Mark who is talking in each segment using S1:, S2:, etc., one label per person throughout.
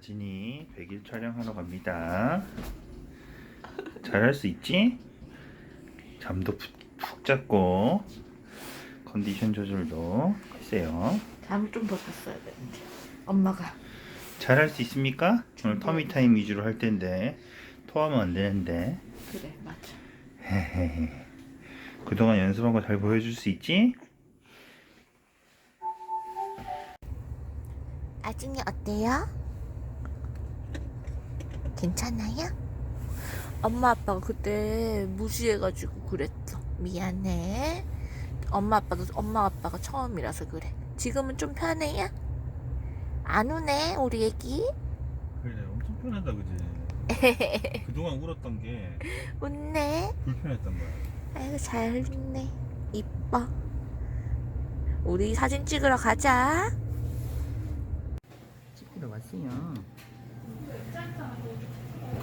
S1: 아진이 100일 촬영하러 갑니다. 잘할 수 있지? 잠도 푹, 푹 잤고 컨디션 조절도 했어요.
S2: 잠을 좀 더 잤어야 되는데 엄마가
S1: 잘할 수 있습니까? 오늘 터미 타임 위주로 할 텐데 토하면 안 되는데
S2: 그래 맞아
S1: 헤헤헤. 그동안 연습한 거 잘 보여줄 수 있지?
S2: 아진이 어때요? 괜찮아요? 엄마 아빠가 그때 무시해가지고 그랬어. 미안해. 엄마 아빠도 엄마 아빠가 처음이라서 그래. 지금은 좀 편해요? 안 우네 우리 애기?
S1: 그래 엄청 편하다 그지? 그동안 울었던 게
S2: 웃네.
S1: 불편했던 거야.
S2: 아이고 잘 웃네. 이뻐. 우리 사진 찍으러 가자.
S1: 찍으러 왔어요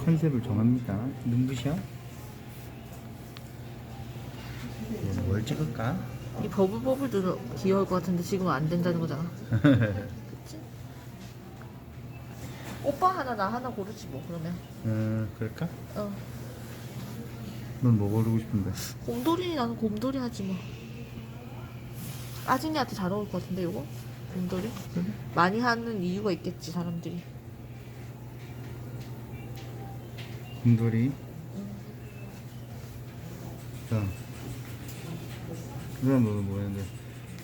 S1: 컨셉을 정합니다 눈부셔? 네, 뭘 찍을까?
S2: 이 버블버블도 귀여울 것 같은데 지금은 안 된다는 거잖아 그치? 오빠 하나 나 하나 고르지 뭐 그러면
S1: 음 그럴까?
S2: 어
S1: 넌 뭐 고르고 싶은데?
S2: 곰돌이 나는 곰돌이 하지 뭐 아진이한테 잘 어울릴 것 같은데 이거 곰돌이
S1: 그래?
S2: 많이 하는 이유가 있겠지 사람들이
S1: 곰돌이. 자 그럼 너는 뭐였는데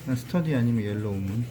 S1: 난 스터디 아니면 옐로우 문